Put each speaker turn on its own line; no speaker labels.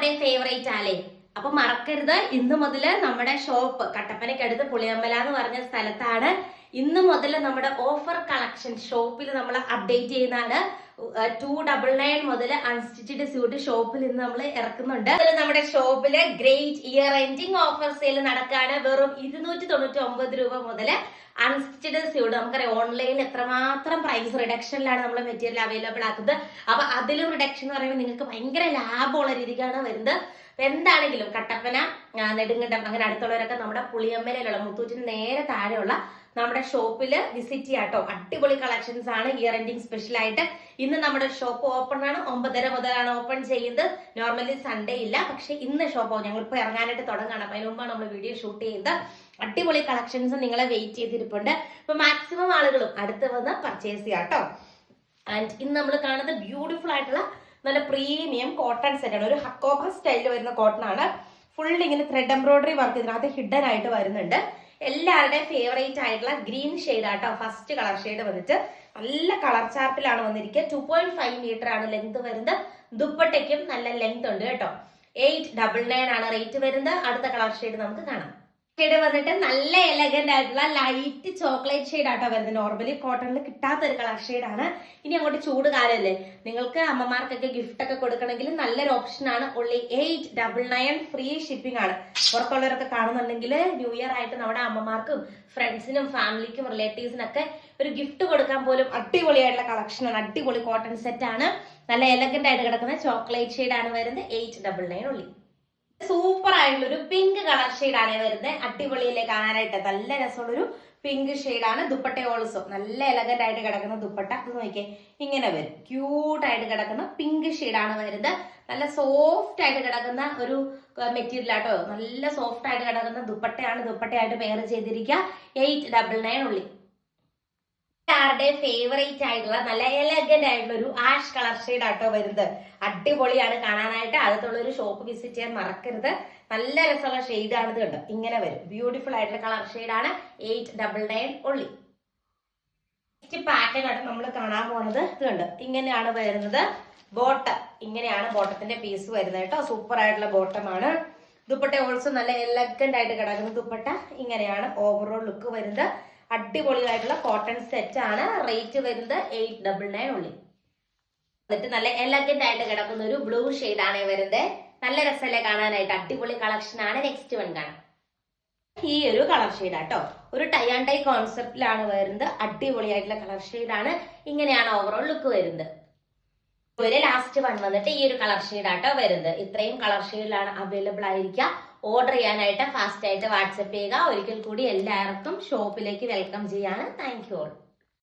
എല്ലാവരുടെയും ഫേവറേറ്റ് ആലേ. അപ്പൊ മറക്കരുത്. ഇന്ന് മുതൽ നമ്മുടെ ഷോപ്പ് കട്ടപ്പനയ്ക്കടുത്ത് പുളിയമ്പല എന്ന് പറഞ്ഞ സ്ഥലത്താണ്. ഇന്ന് മുതൽ നമ്മുടെ ഓഫർ കളക്ഷൻ ഷോപ്പിൽ നമ്മൾ അപ്ഡേറ്റ് ചെയ്യുന്നതാണ്. ടു ഡബിൾ നയൻ മുതൽ അൺസ്റ്റിച്ചഡ് സ്യൂട്ട് ഷോപ്പിൽ ഇന്ന് നമ്മൾ ഇറക്കുന്നുണ്ട്. അതിൽ നമ്മുടെ ഷോപ്പിൽ great year ending offer sale നടക്കാണ്. വെറും ഇരുന്നൂറ്റി തൊണ്ണൂറ്റി ഒമ്പത് രൂപ മുതൽ അൺസ്റ്റിച്ചഡ് സ്യൂട്ട് നമുക്കറിയാം ഓൺലൈനിൽ എത്രമാത്രം പ്രൈസ് റിഡക്ഷനിലാണ് നമ്മൾ മെറ്റീരിയൽ അവൈലബിൾ ആക്കുന്നത്. അപ്പൊ അതിലും റിഡക്ഷൻ എന്ന് പറയുമ്പോൾ നിങ്ങൾക്ക് ഭയങ്കര ലാഭമുള്ള രീതിക്കാണ് വരുന്നത്. എന്താണെങ്കിലും കട്ടപ്പന നെടുങ്കണ്ടം അങ്ങനെ അടുത്തുള്ളവരൊക്കെ നമ്മുടെ പുളിയമ്മലയിലുള്ള മുത്തൂറ്റിന് നേരെ താഴെയുള്ള നമ്മുടെ ഷോപ്പിൽ വിസിറ്റ് ചെയ്യാം കേട്ടോ അടിപൊളി കളക്ഷൻസ് ആണ് ഇയർ എൻഡിങ് സ്പെഷ്യൽ ആയിട്ട്. ഇന്ന് നമ്മുടെ ഷോപ്പ് ഓപ്പൺ ആണ്. ഒമ്പതര മുതലാണ് ഓപ്പൺ ചെയ്യുന്നത്. നോർമലി സൺഡേ ഇല്ല. പക്ഷെ ഇന്ന് ഷോപ്പ് ഞങ്ങൾ ഇപ്പൊ ഇറങ്ങാനായിട്ട് തുടങ്ങാണ് അപ്പൊ അതിന് മുമ്പാണ് നമ്മൾ വീഡിയോ ഷൂട്ട് ചെയ്യുന്നത്. അടിപൊളി കളക്ഷൻസ് നിങ്ങളെ വെയിറ്റ് ചെയ്തിരിപ്പുണ്ട്. അപ്പൊ മാക്സിമം ആളുകളും അടുത്ത് വന്ന് പർച്ചേസ് ചെയ്യാം കേട്ടോ ആൻഡ് ഇന്ന് നമ്മൾ കാണുന്നത് ബ്യൂട്ടിഫുൾ ആയിട്ടുള്ള നല്ല പ്രീമിയം കോട്ടൺ സെറ്റ് ആണ്. ഒരു ഹക്കോബ സ്റ്റൈലിൽ വരുന്ന കോട്ടൺ ആണ്. ഫുൾ ഇങ്ങനെ ത്രെഡ് എംബ്രോയിഡറി വർക്ക് ഇതിനകത്ത് ഹിഡൻ ആയിട്ട് വരുന്നുണ്ട്. എല്ലാവരുടെയും ഫേവറേറ്റ് ആയിട്ടുള്ള ഗ്രീൻ ഷെയ്ഡ് ആട്ടോ. ഫസ്റ്റ് കളർ ഷെയ്ഡ് വന്നിട്ട് നല്ല കളർ ചാർട്ടിലാണ് വന്നിരിക്കുക. ടു പോയിന്റ് ഫൈവ് മീറ്റർ ആണ് ലെങ്ത് വരുന്നത്. ദുപ്പട്ടയ്ക്കും നല്ല ലെങ്ത് ഉണ്ട് കേട്ടോ. എയ്റ്റ് ഡബിൾ നയൻ ആണ് റേറ്റ് വരുന്നത്. അടുത്ത കളർ ഷെയ്ഡ് നമുക്ക് കാണാം. ഷെയ്ഡ് വന്നിട്ട് നല്ല എലഗന്റ് ആയിട്ടുള്ള ലൈറ്റ് ചോക്ലേറ്റ് ഷെയ്ഡ് ആട്ടോ വരുന്നത്. നോർമലി കോട്ടണിൽ കിട്ടാത്ത ഒരു കളർ ആണ്. ഇനി അങ്ങോട്ട് ചൂട് കാലമല്ലേ നിങ്ങൾക്ക് അമ്മമാർക്കൊക്കെ ഗിഫ്റ്റ് ഒക്കെ കൊടുക്കണമെങ്കിൽ നല്ലൊരു ഓപ്ഷൻ ആണ്. Only eight double nine free shipping ആണ്. പുറത്തുള്ളവരൊക്കെ കാണുന്നുണ്ടെങ്കിൽ ന്യൂ ഇയർ ആയിട്ട് നമ്മുടെ അമ്മമാർക്കും ഫ്രണ്ട്സിനും ഫാമിലിക്കും റിലേറ്റീവ്സിനൊക്കെ ഒരു ഗിഫ്റ്റ് കൊടുക്കാൻ പോലും അടിപൊളിയായിട്ടുള്ള കളക്ഷൻ ആണ്. അടിപൊളി കോട്ടൺ സെറ്റ് ആണ്. നല്ല എലഗന്റ് ആയിട്ട് കിടക്കുന്ന ചോക്ലേറ്റ് ഷെയ്ഡ് ആണ് വരുന്നത്. Eight double nine only super ആയിട്ടുള്ള ഒരു പിങ്ക് കളർ ആണ് വരുന്നത് അടിപൊളിയിലെ കാണാനായിട്ട്. നല്ല രസമുള്ളൊരു പിങ്ക് ആണ്. ദുപ്പട്ട ഓൾസോ നല്ല എലഗന്റ് ആയിട്ട് കിടക്കുന്ന ദുപ്പട്ട. ഇത് നോക്കിയേ. ഇങ്ങനെ വരും. ക്യൂട്ട് ആയിട്ട് കിടക്കുന്ന പിങ്ക് ആണ് വരുന്നത്. നല്ല സോഫ്റ്റ് ആയിട്ട് കിടക്കുന്ന ഒരു മെറ്റീരിയൽ ആട്ടോ നല്ല സോഫ്റ്റ് ആയിട്ട് കിടക്കുന്ന ദുപ്പട്ടയാണ് ദുപ്പട്ടയായിട്ട് പെയർ ചെയ്തിരിക്കുക. Eight double nine only. ആരുടെ ഫേവറേറ്റ് ആയിട്ടുള്ള നല്ല എലഗന്റ് ആയിട്ടുള്ള ഒരു ആഷ് കളർ ഷെയ്ഡ് ആട്ടോ വരുന്നത്. അടിപൊളിയാണ് കാണാനായിട്ട്. അടുത്തുള്ള ഒരു ഷോപ്പ് വിസിറ്റ് ചെയ്യാൻ മറക്കരുത്. നല്ല രസമുള്ള ഷെയ്ഡ് ആണ് ഇത് കണ്ടോ? ഇങ്ങനെ വരും. ബ്യൂട്ടിഫുൾ ആയിട്ടുള്ള കളർ ഷെയ്ഡ് ആണ്. Eight double nine only next pattern ആണ് നമ്മൾ കാണാൻ പോണത് ഇത് കണ്ടോ? ഇങ്ങനെയാണ് വരുന്നത്. ബോട്ടം ഇങ്ങനെയാണ് ബോട്ടത്തിന്റെ പീസ് വരുന്നത് കേട്ടോ. സൂപ്പർ ആയിട്ടുള്ള ബോട്ടമാണ് ദുപ്പട്ട ഓൾസോ നല്ല എലഗന്റ് ആയിട്ട് കിടക്കുന്ന ദുപ്പട്ട. ഇങ്ങനെയാണ് ഓവറോൾ ലുക്ക് വരുന്നത്. അടിപൊളിയായിട്ടുള്ള കോട്ടൺ സെറ്റ് ആണ്. റേറ്റ് വരുന്നത് എയ്റ്റ് ഡബിൾ നയൻ ഉള്ളി എന്നിട്ട് നല്ല എലഗന്റ് ആയിട്ട് കിടക്കുന്ന ഒരു ബ്ലൂ ഷെയ്ഡ് ആണ് വരുന്നത്. നല്ല രസമല്ലേ കാണാനായിട്ട്? അടിപൊളി കളക്ഷൻ ആണ്. നെക്സ്റ്റ് വൺ കാണാം. ഈ ഒരു കളർ ഷെയ്ഡ് ആട്ടോ. ഒരു ടൈ ആൻഡ് ടൈ കോൺസെപ്റ്റിലാണ് വരുന്നത്. അടിപൊളിയായിട്ടുള്ള കളർ ഷെയ്ഡ് ആണ്. ഇങ്ങനെയാണ് ഓവറോൾ ലുക്ക് വരുന്നത്. ഒരു ലാസ്റ്റ് വൺ വന്നിട്ട് ഈ ഒരു കളർ ഷെയ്ഡ് ആട്ടോ വരുന്നത്. ഇത്രയും കളർ ഷെയ്ഡിലാണ് അവൈലബിൾ ആയിരിക്കുക. ഓർഡർ ചെയ്യാനായിട്ട് ഫാസ്റ്റായിട്ട് വാട്സപ്പ് ചെയ്യുക. ഒരിക്കൽ കൂടി എല്ലാവർക്കും ഷോപ്പിലേക്ക് വെൽക്കം ചെയ്യാണ്. Thank you all